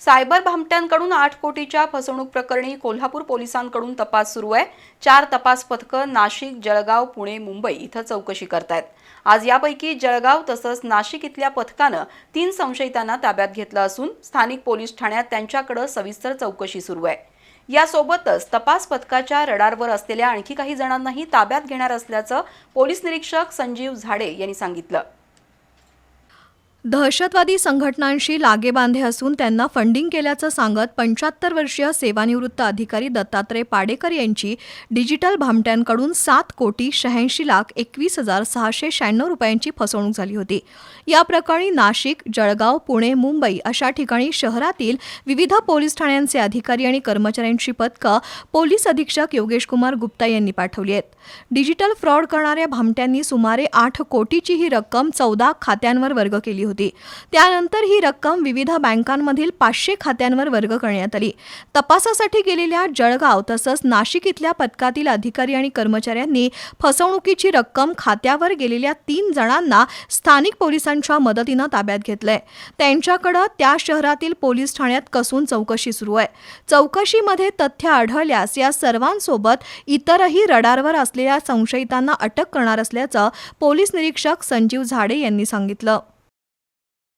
Cyber भामट्यांकडून आठ कोटीच्या फसवणूक प्रकरणी कोल्हापूर पोलिसांकडून तपास सुरू आहे. चार तपास पथकं नाशिक जळगाव पुणे मुंबई इथं चौकशी करतायत. आज यापैकी जळगाव तसंच नाशिक इथल्या पथकानं तीन संशयितांना ताब्यात घेतलं असून स्थानिक पोलीस ठाण्यात त्यांच्याकडे सविस्तर चौकशी सुरू आहे. यासोबतच तपास पथकाच्या रडारवर असलेल्या आणखी काही जणांनाही ताब्यात घेणार असल्याचं पोलीस निरीक्षक संजीव झाडे यांनी सांगितलं. दहशतवादी संघटनांशी लागेबांधे असून त्यांना फंडिंग केल्याचं सांगत पंच्याहत्तर वर्षीय सेवानिवृत्त अधिकारी दत्तात्रय पाडेकर यांची डिजिटल भामट्यांकडून सात कोटी शहाऐंशी लाख एकवीस हजार सहाशे शहाण्णव रुपयांची फसवणूक झाली होती. या प्रकरणी नाशिक जळगाव पुणे मुंबई अशा ठिकाणी शहरातील विविध पोलीस ठाण्यांचे अधिकारी आणि कर्मचाऱ्यांची पथकं पोलीस अधीक्षक योगेश कुमार गुप्ता यांनी पाठवली आहेत. डिजिटल फ्रॉड करणाऱ्या भामट्यांनी सुमारे आठ कोटीची ही रक्कम चौदा खात्यांवर वर्ग केली होती. त्यानंतर ही रक्कम विविध बँकांमधील पाचशे खात्यांवर वर्ग करण्यात आली. तपासासाठी गेलेल्या जळगाव तसंच नाशिक इथल्या पथकातील अधिकारी आणि कर्मचाऱ्यांनी फसवणुकीची रक्कम खात्यावर गेलेल्या तीन जणांना स्थानिक पोलिसांच्या मदतीनं ताब्यात घेतलंय. त्यांच्याकडं त्या शहरातील पोलीस ठाण्यात कसून चौकशी सुरू आहे. चौकशीमध्ये तथ्य आढळल्यास या सर्वांसोबत इतरही रडारवर असलेल्या संशयितांना अटक करणार असल्याचं पोलीस निरीक्षक संजीव झाडे यांनी सांगितलं.